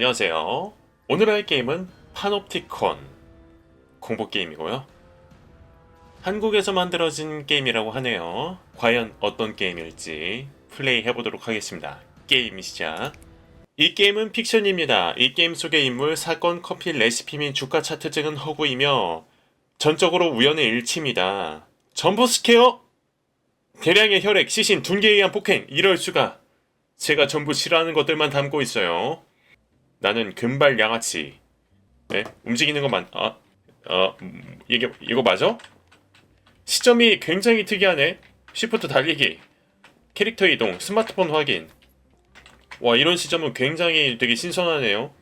안녕하세요. 오늘 할 게임은 파놉티콘 공포 게임이고요. 한국에서 만들어진 게임이라고 하네요. 과연 어떤 게임일지 플레이 해보도록 하겠습니다. 게임 시작. 이 게임은 픽션입니다. 이 게임 속의 인물, 사건, 커피, 레시피 및 주가 차트 등은 허구이며 전적으로 우연의 일치입니다. 점프 스퀘어? 대량의 혈액, 시신, 둔기에 의한 폭행, 이럴 수가. 제가 전부 싫어하는 것들만 담고 있어요. 나는 금발 양아치. 네, 움직이는 것만. 아, 어, 음, 이게 이거 맞아? 시점이 굉장히 특이하네. 시프트 달리기, 캐릭터 이동, 스마트폰 확인. 와, 이런 시점은 굉장히 되게 신선하네요.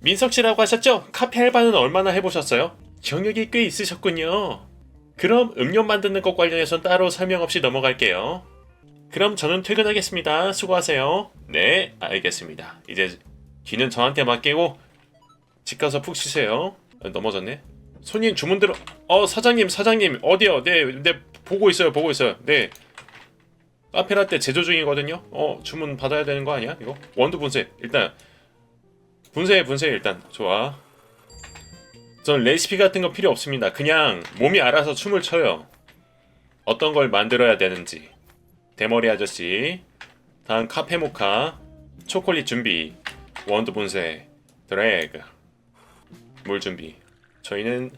민석 씨라고 하셨죠? 카페 알바는 얼마나 해보셨어요? 경력이 꽤 있으셨군요. 그럼 음료 만드는 것 관련해선 따로 설명 없이 넘어갈게요. 그럼 저는 퇴근하겠습니다. 수고하세요. 네, 알겠습니다. 이제 뒤는 저한테 맡기고 집 가서 푹 쉬세요. 아, 넘어졌네. 손님 주문 들어. 어 사장님 사장님 어디요? 네, 네 보고 있어요 보고 있어요. 네. 카페라떼 제조 중이거든요. 어 주문 받아야 되는 거 아니야? 이거 원두 분쇄 일단 분쇄 분쇄 일단 좋아. 전 레시피 같은 거 필요 없습니다. 그냥 몸이 알아서 춤을 춰요. 어떤 걸 만들어야 되는지. 대머리 아저씨. 다음 카페 모카. 초콜릿 준비. 원두 분쇄. 드래그. 물 준비. 저희는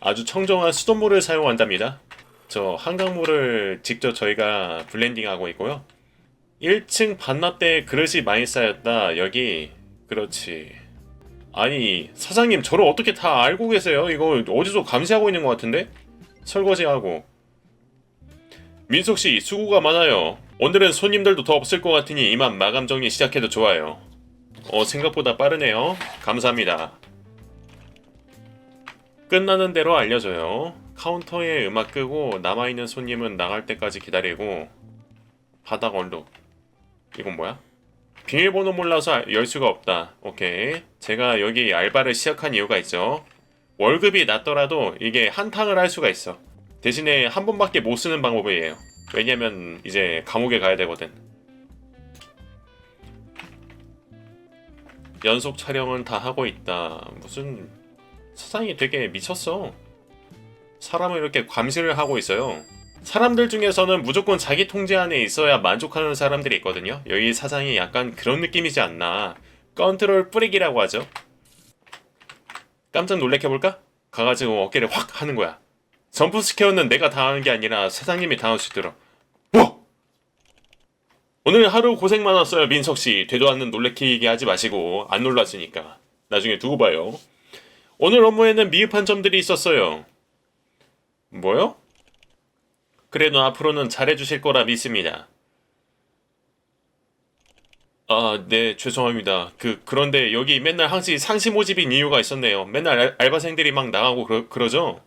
아주 청정한 수돗물을 사용한답니다. 저 한강물을 직접 저희가 블렌딩하고 있고요. 1층 반납대에 그릇이 많이 쌓였다. 여기 그렇지. 아니 사장님 저를 어떻게 다 알고 계세요? 이거 어디서 감시하고 있는 것 같은데? 설거지하고 민석 씨 수고가 많아요. 오늘은 손님들도 더 없을 것 같으니 이만 마감 정리 시작해도 좋아요. 어 생각보다 빠르네요. 감사합니다. 끝나는 대로 알려줘요. 카운터에 음악 끄고 남아있는 손님은 나갈 때까지 기다리고 바닥 얼룩 이건 뭐야? 비밀번호 몰라서 열 수가 없다. 오케이. 제가 여기 알바를 시작한 이유가 있죠. 월급이 낮더라도 이게 한탕을 할 수가 있어. 대신에 한 번밖에 못 쓰는 방법이에요. 왜냐면 이제 감옥에 가야 되거든. 연속 촬영은 다 하고 있다. 무슨 사장이 되게 미쳤어. 사람을 이렇게 감시를 하고 있어요. 사람들 중에서는 무조건 자기 통제 안에 있어야 만족하는 사람들이 있거든요. 여기 사장이 약간 그런 느낌이지 않나. 컨트롤 뿌리기라고 하죠. 깜짝 놀래켜볼까? 가가지고 어깨를 확 하는 거야. 점프 스퀘어는 내가 당하는 게 아니라 사장님이 당할 수 있도록. 뭐? 오늘 하루 고생 많았어요, 민석 씨. 되도 않는 놀래키게 하지 마시고 안 놀랐으니까 나중에 두고 봐요. 오늘 업무에는 미흡한 점들이 있었어요. 뭐요? 그래도 앞으로는 잘해주실 거라 믿습니다. 아, 네, 죄송합니다. 그, 그런데 여기 맨날 항상 상시 모집인 이유가 있었네요. 맨날 알, 알바생들이 막 나가고 그러, 그러죠?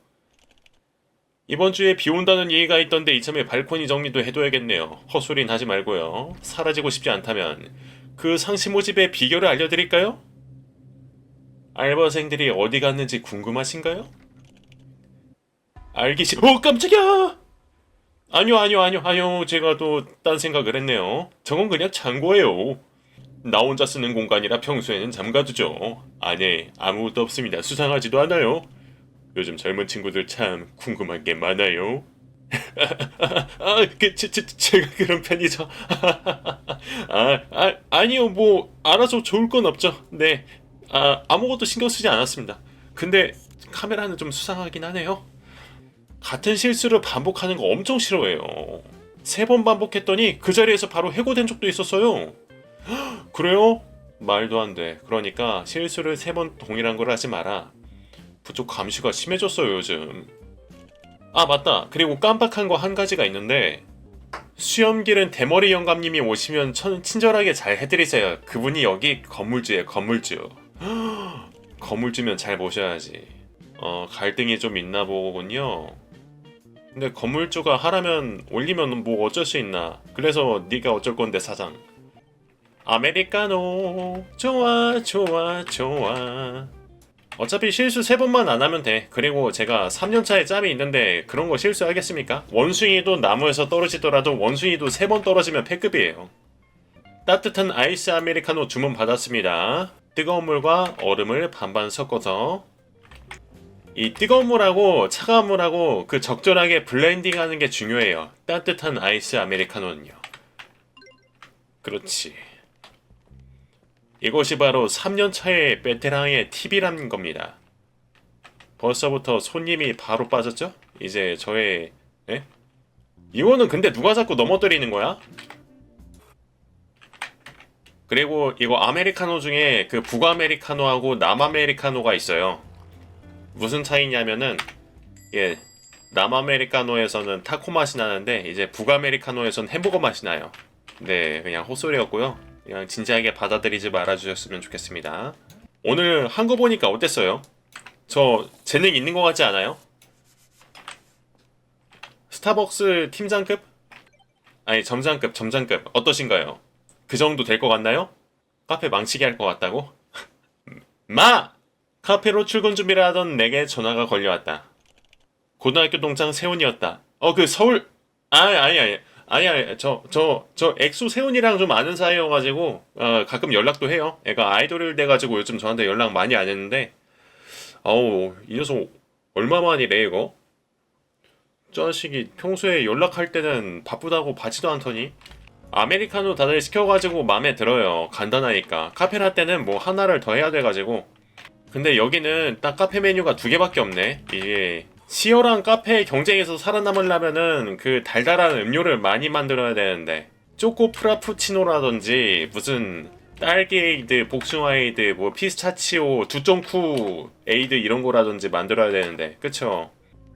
이번 주에 비 온다는 얘기가 있던데 이참에 발코니 정리도 해둬야겠네요. 헛소리는 하지 말고요. 사라지고 싶지 않다면 그 상시 모집의 비결을 알려드릴까요? 알바생들이 어디 갔는지 궁금하신가요? 알기 싫... 어 깜짝이야! 아니요 아니요 아니요 아니요 제가 또 딴 생각을 했네요. 저건 그냥 창고예요. 나 혼자 쓰는 공간이라 평소에는 잠가두죠. 안에 아무것도 없습니다. 수상하지도 않아요. 요즘 젊은 친구들 참 궁금한 게 많아요. 아, 그, 제, 제, 제가 그런 편이죠. 아, 아, 아니요, 뭐, 알아서 좋을 건 없죠. 네. 아, 아무것도 신경 쓰지 않았습니다. 근데 카메라는 좀 수상하긴 하네요. 같은 실수를 반복하는 거 엄청 싫어해요. 세 번 반복했더니 그 자리에서 바로 해고된 적도 있었어요. 헉, 그래요? 말도 안 돼. 그러니까 실수를 세 번 동일한 걸 하지 마라. 부족 감시가 심해졌어요, 요즘. 아, 맞다. 그리고 깜빡한 거 한 가지가 있는데 수염길은 대머리 영감님이 오시면 천, 친절하게 잘 해드리세요. 그분이 여기 건물주예요, 건물주. 헉, 건물주면 잘 모셔야지. 어, 갈등이 좀 있나 보군요. 근데 건물주가 하라면 올리면 뭐 어쩔 수 있나. 그래서 네가 어쩔 건데 사장. 아메리카노 좋아 좋아 좋아. 어차피 실수 세 번만 안 하면 돼. 그리고 제가 3년차에 짬이 있는데 그런 거 실수하겠습니까? 원숭이도 나무에서 떨어지더라도 원숭이도 세번 떨어지면 패급이에요. 따뜻한 아이스 아메리카노 주문 받았습니다. 뜨거운 물과 얼음을 반반 섞어서 이 뜨거운 물하고 차가운 물하고 그 적절하게 블렌딩 하는 게 중요해요. 따뜻한 아이스 아메리카노는요. 그렇지. 이것이 바로 3년 차의 베테랑의 팁이란 겁니다. 벌써부터 손님이 바로 빠졌죠? 이제 저의 예? 이거는 근데 누가 자꾸 넘어뜨리는 거야? 그리고 이거 아메리카노 중에 그 북아메리카노하고 남아메리카노가 있어요. 무슨 차이냐면은 예 남아메리카노에서는 타코 맛이 나는데 이제 북아메리카노에서는 햄버거 맛이 나요. 네 그냥 헛소리였고요. 그냥 진지하게 받아들이지 말아주셨으면 좋겠습니다. 오늘 한 거 보니까 어땠어요? 저 재능 있는 것 같지 않아요? 스타벅스 팀장급? 아니 점장급 점장급 어떠신가요? 그 정도 될 것 같나요? 카페 망치게 할 것 같다고? 마! 카페로 출근 준비를 하던 내게 전화가 걸려왔다. 고등학교 동창 세훈이었다. 어 그 서울 아니 아니 아니 아니 아니 저저 저 엑소 세훈이랑 좀 아는 사이여가지고 어, 가끔 연락도 해요. 애가 아이돌을 돼가지고 요즘 저한테 연락 많이 안 했는데 어우 이 녀석 얼마만이래 이거? 저 자식이 평소에 연락할 때는 바쁘다고 받지도 않더니 아메리카노 다들 시켜가지고 마음에 들어요. 간단하니까. 카페라떼는 뭐 하나를 더 해야 돼가지고. 근데 여기는 딱 카페 메뉴가 두 개밖에 없네. 이게 치열한 카페 경쟁에서 살아남으려면은 그 달달한 음료를 많이 만들어야 되는데 초코 프라푸치노라든지 무슨 딸기 에이드, 복숭아 에이드, 뭐 피스타치오, 두쫑쿠 에이드 이런 거라든지 만들어야 되는데 그쵸?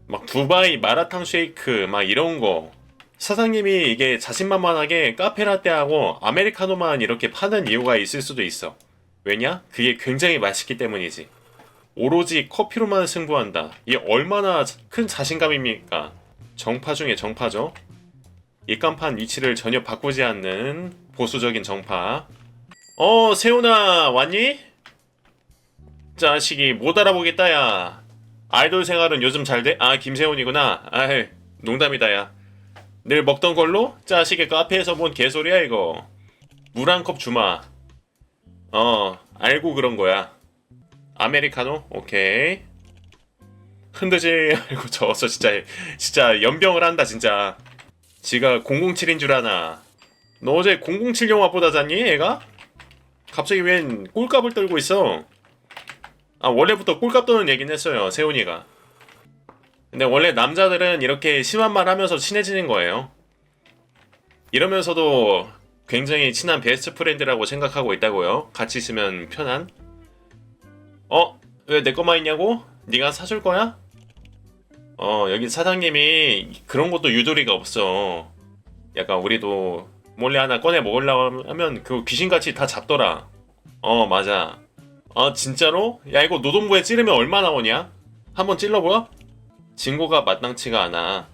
막 두바이 마라탕 쉐이크 막 이런 거 사장님이 이게 자신만만하게 카페라떼하고 아메리카노만 이렇게 파는 이유가 있을 수도 있어. 왜냐? 그게 굉장히 맛있기 때문이지. 오로지 커피로만 승부한다. 이게 얼마나 큰 자신감입니까? 정파 중에 정파죠. 입간판 위치를 전혀 바꾸지 않는 보수적인 정파. 어, 세훈아, 왔니? 자식이 못 알아보겠다, 야. 아이돌 생활은 요즘 잘 돼? 아, 김세훈이구나. 아이, 농담이다, 야. 늘 먹던 걸로? 자식의 카페에서 본 개소리야 이거 물 한 컵 주마 어 알고 그런 거야 아메리카노? 오케이 흔들지 알고 적었어 진짜 진짜 연병을 한다 진짜 지가 007인 줄 아나 너 어제 007 영화 보다 잤니 애가? 갑자기 웬 꼴값을 떨고 있어 아 원래부터 꼴값 떠는 얘긴 했어요 세훈이가 근데 원래 남자들은 이렇게 심한 말 하면서 친해지는 거예요. 이러면서도 굉장히 친한 베스트 프렌드라고 생각하고 있다고요. 같이 있으면 편한. 어? 왜 내 것만 있냐고? 네가 사줄 거야? 어, 여기 사장님이 그런 것도 유도리가 없어. 약간 우리도 몰래 하나 꺼내 먹으려고 하면 그 귀신같이 다 잡더라. 어, 맞아. 아, 진짜로? 야, 이거 노동부에 찌르면 얼마 나오냐? 한번 찔러보여? 진고가 마땅치가 않아.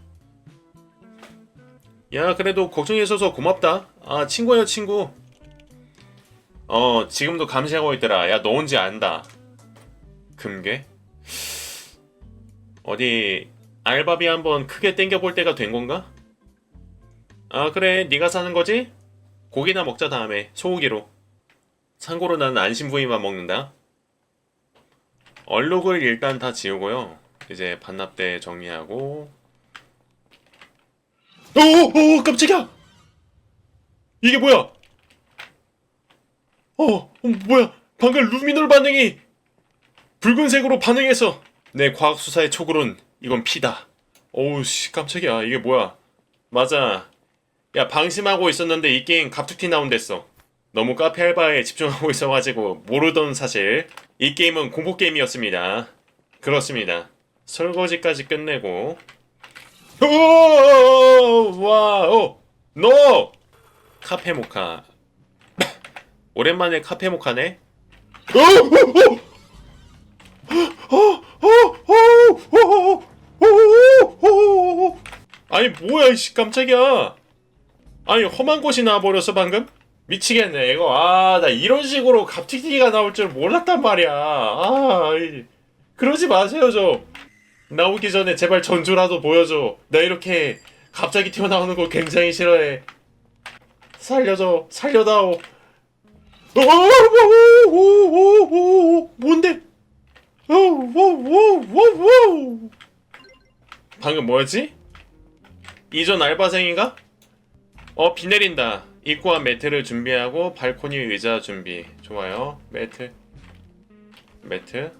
야, 그래도 걱정해줘서 고맙다. 아, 친구야, 친구. 어, 지금도 감시하고 있더라. 야, 너 온지 안다. 금괴? 어디 알바비 한번 크게 땡겨볼 때가 된 건가? 아, 그래. 네가 사는 거지? 고기나 먹자 다음에 소고기로. 참고로 나는 안심부위만 먹는다. 얼룩을 일단 다 지우고요. 이제 반납대 정리하고 오오 깜짝이야 이게 뭐야 어, 어 뭐야 방금 루미놀 반응이 붉은색으로 반응해서 내 과학 수사의 촉으론 이건 피다. 어우 씨 깜짝이야. 이게 뭐야? 맞아. 야 방심하고 있었는데 이 게임 갑툭튀 나온댔어 너무 카페 알바에 집중하고 있어가지고 모르던 사실. 이 게임은 공포 게임이었습니다. 그렇습니다. 설거지까지 끝내고. 와오 노 카페 모카. 오랜만에 카페 모카네 아니 뭐야 이씨 깜짝이야 아니 험한 곳이 나와버렸어 방금 미치겠네 이거 아 나 이런 식으로 갑툭튀가 나올 줄 몰랐단 말이야 아 이- 그러지 마세요 좀 나오기 전에 제발 전주라도 보여줘. 나 이렇게 갑자기 튀어나오는 거 굉장히 싫어해. 살려줘, 살려다오. 방금 뭐였지? 이전 알바생인가? 어, 비 내린다. 입구와 매트를 준비하고 발코니 의자 준비. 좋아요. 매트. 매트.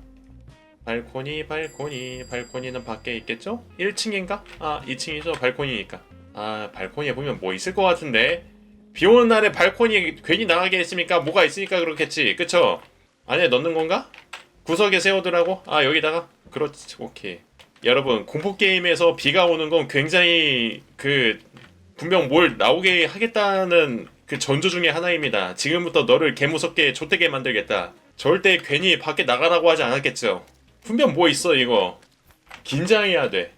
발코니, 발코니. 발코니는 밖에 있겠죠? 1층인가? 아, 2층이죠. 발코니니까. 아, 발코니에 보면 뭐 있을 것 같은데. 비 오는 날에 발코니 괜히 나가게 했으니까 뭐가 있으니까 그렇겠지. 그쵸? 안에 넣는 건가? 구석에 세우더라고? 아, 여기다가? 그렇지. 오케이. 여러분, 공포 게임에서 비가 오는 건 굉장히 그 분명 뭘 나오게 하겠다는 그 전조 중에 하나입니다. 지금부터 너를 개무섭게 좆되게 만들겠다. 절대 괜히 밖에 나가라고 하지 않았겠죠. 분명 뭐 있어 이거. 긴장해야 돼.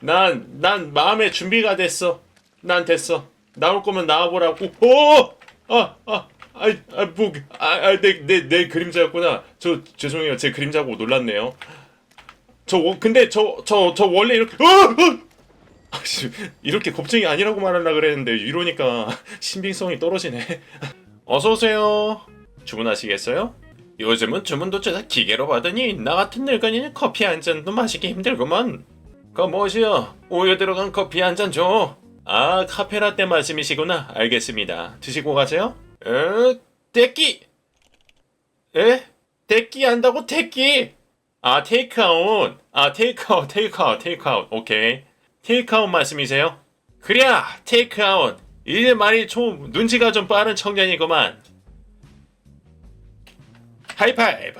난, 난 마음의 준비가 됐어. 난 됐어. 나올 거면 나와보라고. 오! 아, 아, 아, 아, 뭐, 아, 아, 내, 내, 내 그림자였구나. 저, 죄송해요. 제 그림자고 놀랐네요. 저, 원- 근데 저, 저, 저 원래 이렇게, 어! 어! 아씨, 이렇게 겁쟁이 아니라고 말하려 그랬는데 이러니까 신빙성이 떨어지네. 어서 오세요. 주문하시겠어요? 요즘은 주문도 죄다 기계로 받으니 나 같은 늙은이는 커피 한 잔도 마시기 힘들구먼. 그 뭐시여? 우유 들어간 커피 한 잔 줘. 아, 카페라떼 말씀이시구나. 알겠습니다. 드시고 가세요. 에, 대끼. 에? 대끼 한다고 대끼. 아, 테이크아웃. 아, 테이크아웃, 테이크아웃, 테이크아웃. 오케이. 테이크아웃 말씀이세요? 그래야 테이크아웃 이제 말이 좀 눈치가 좀 빠른 청년이구만 하이파이브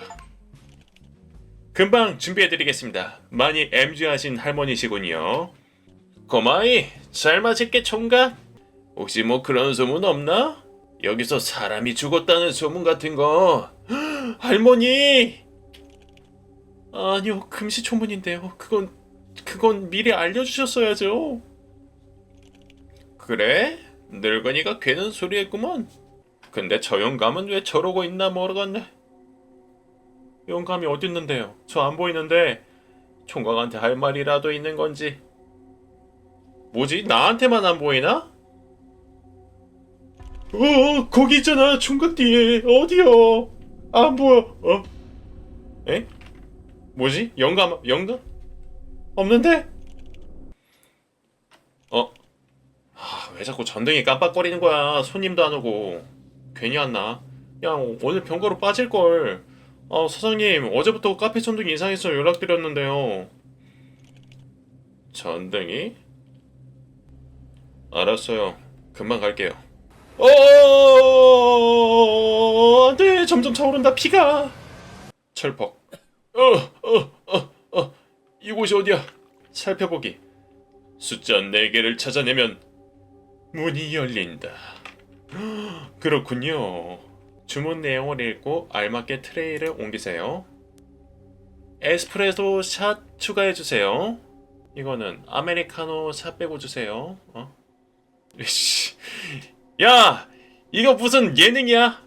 금방 준비해드리겠습니다 많이 MG하신 할머니시군요 고마이 잘 마실게 총각 혹시 뭐 그런 소문 없나? 여기서 사람이 죽었다는 소문 같은 거 할머니 아니요 금시초문인데요 그건 그건 미리 알려주셨어야죠. 그래? 늙은이가 괜한 소리 했구먼. 근데 저 영감은 왜 저러고 있나 모르겠네. 영감이 어딨는데요? 저 안 보이는데 총각한테 할 말이라도 있는 건지. 뭐지? 나한테만 안 보이나? 어, 거기 있잖아. 총각 뒤에. 어디요? 안 보여. 어? 에? 뭐지? 영감, 영감? 없는데? 어? 아, 왜 자꾸 전등이 깜빡거리는 거야? 손님도 안 오고. 괜히 왔나? 야, 오늘 병가로 빠질걸. 아, 사장님, 어제부터 카페 전등이 이상해서 연락드렸는데요. 전등이? 알았어요. 금방 갈게요. 어, 안 돼. 점점 차오른다, 피가. 철퍽. 어, 어, 어, 어. 이곳이 어디야? 살펴보기. 숫자 4개를 찾아내면 문이 열린다. 그렇군요. 주문 내용을 읽고 알맞게 트레이를 옮기세요. 에스프레소 샷 추가해 주세요. 이거는 아메리카노 샷 빼고 주세요. 어? 이씨. 야! 이거 무슨 예능이야?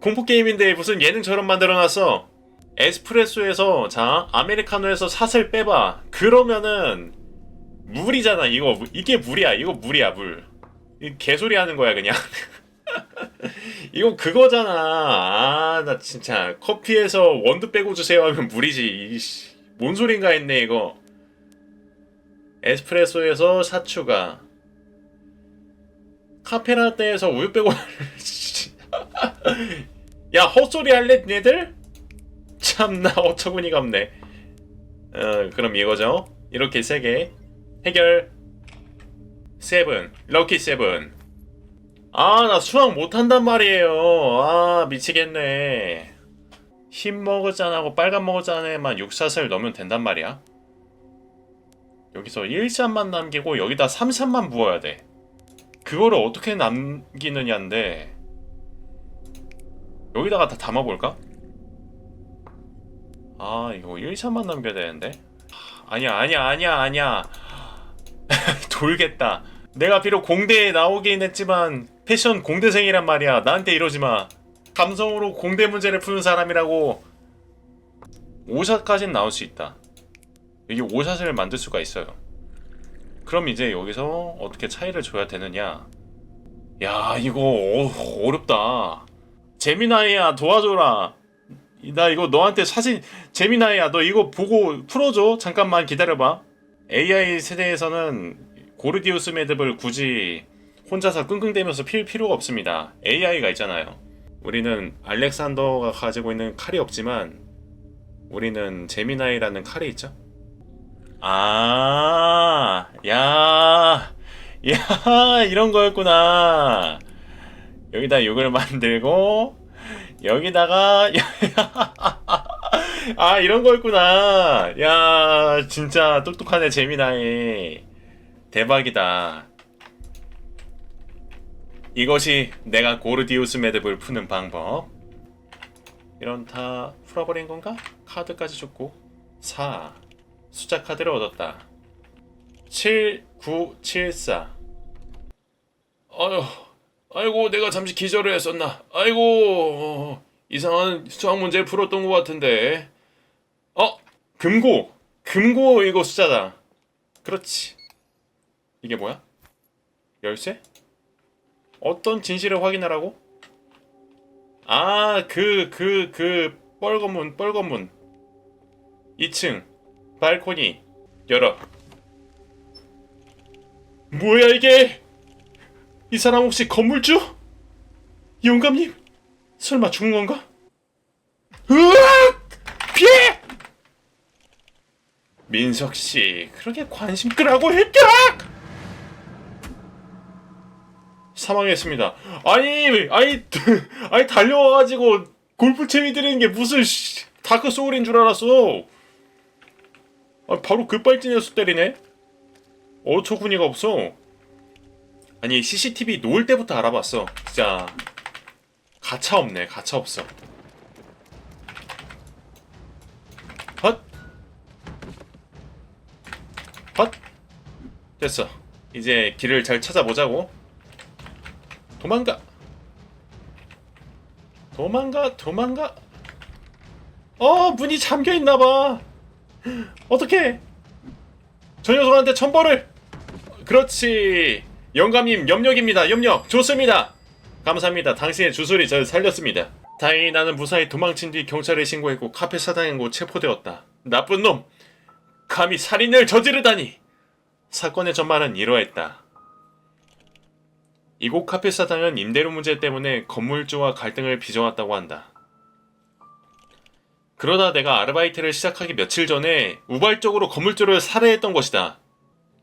공포게임인데 무슨 예능처럼 만들어놨어. 에스프레소에서 자 아메리카노에서 샷을 빼봐. 그러면은 물이잖아 이거. 이게 물이야 이거 물이야 물. 이 개소리 하는 거야 그냥. 이거 그거잖아. 아 나 진짜 커피에서 원두 빼고 주세요 하면 물이지 이씨. 뭔 소린가 했네 이거. 에스프레소에서 샷 추가 카페라떼에서 우유 빼고 야 헛소리 할래 니들? 참나 어처구니가 없네. 어, 그럼 이거죠. 이렇게 세 개. 해결. 세븐. 럭키 세븐. 아, 나 수학 못한단 말이에요. 아, 미치겠네. 흰 머그잔하고 빨간 머그잔에만 6샷을 넣으면 된단 말이야. 여기서 1샷만 남기고 여기다 3샷만 부어야 돼. 그거를 어떻게 남기느냐인데 여기다가 다 담아볼까? 아 이거 1차만 남겨야 되는데? 하, 아니야 아니야 아니야 아니야. 돌겠다. 내가 비록 공대에 나오긴 했지만 패션 공대생이란 말이야. 나한테 이러지마. 감성으로 공대 문제를 푸는 사람이라고 5샷까진 나올 수 있다. 이게 5샷을 만들 수가 있어요 그럼 이제 여기서 어떻게 차이를 줘야 되느냐 야 이거 어, 어렵다 재미나이야 도와줘라 나 이거 너한테 사진 재미나야 너 이거 보고 풀어줘 잠깐만 기다려봐 AI 세대에서는 고르디우스 매듭을 굳이 혼자서 끙끙대면서 필 필요가 없습니다. AI가 있잖아요. 우리는 알렉산더가 가지고 있는 칼이 없지만 우리는 제미나이라는 칼이 있죠. 아, 야, 야, 이런 거였구나. 여기다 욕을 만들고 여기다가 아 이런 거였구나. 야, 진짜 똑똑하네 재미나이. 대박이다. 이것이 내가 고르디우스 매듭을 푸는 방법. 이런 다 풀어버린 건가? 카드까지 줬고 4 숫자 카드를 얻었다. 7, 9, 7, 4 아유, 아이고 내가 잠시 기절을 했었나. 아이고 어, 이상한 수학 문제 풀었던 것 같은데. 어, 금고, 금고 이거 숫자다. 그렇지. 이게 뭐야? 열쇠? 어떤 진실을 확인하라고? 아, 그, 그, 그, 뻘건 문, 뻘건 문. 2층, 발코니, 열어. 뭐야, 이게? 이 사람 혹시 건물주? 영감님? 설마 죽은 건가? 으악! 피해! 민석 씨, 그렇게 관심 끄라고 했다! 사망했습니다. 아니, 아니, 아니 달려와가지고 골프 채미 드리는 게 무슨 씨, 다크 소울인 줄 알았어. 아, 바로 급발진에서 때리네. 어처구니가 없어. 아니 CCTV 놓을 때부터 알아봤어. 진짜 가차 없네. 가차 없어. 헛. 헛. 됐어. 이제 길을 잘 찾아보자고. 도망가. 도망가. 도망가. 어 문이 잠겨 있나 봐. 어떻게? 저 녀석한테 천벌을. 그렇지. 영감님 염력입니다. 염력 좋습니다. 감사합니다. 당신의 주술이 저를 살렸습니다. 다행히 나는 무사히 도망친 뒤 경찰에 신고했고 카페 사장인 곳 체포되었다. 나쁜 놈! 감히 살인을 저지르다니! 사건의 전말은 이러했다. 이곳 카페 사장은 임대료 문제 때문에 건물주와 갈등을 빚어왔다고 한다. 그러다 내가 아르바이트를 시작하기 며칠 전에 우발적으로 건물주를 살해했던 것이다.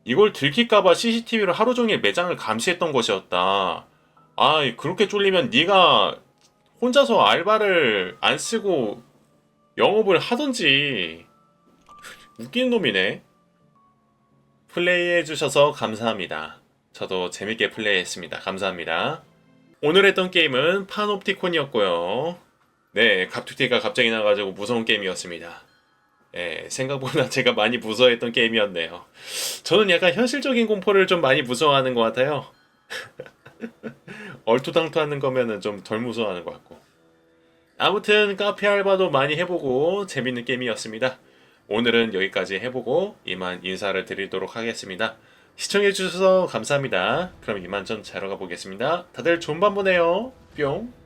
이걸 들킬까봐 CCTV로 하루 종일 매장을 감시했던 것이었다. 아, 그렇게 쫄리면 네가 혼자서 알바를 안 쓰고 영업을 하던지 웃기는 놈이네. 플레이해 주셔서 감사합니다. 저도 재밌게 플레이했습니다. 감사합니다. 오늘 했던 게임은 파놉티콘이었고요. 네, 갑툭튀가 갑자기 나가지고 무서운 게임이었습니다. 예, 생각보다 제가 많이 무서워했던 게임이었네요. 저는 약간 현실적인 공포를 좀 많이 무서워하는 것 같아요. 얼토당토하는 거면은 좀 덜 무서워하는 것 같고. 아무튼 카페 알바도 많이 해보고 재밌는 게임이었습니다. 오늘은 여기까지 해보고 이만 인사를 드리도록 하겠습니다. 시청해주셔서 감사합니다. 그럼 이만 전 자러 가보겠습니다. 다들 좋은 밤 보내요. 뿅.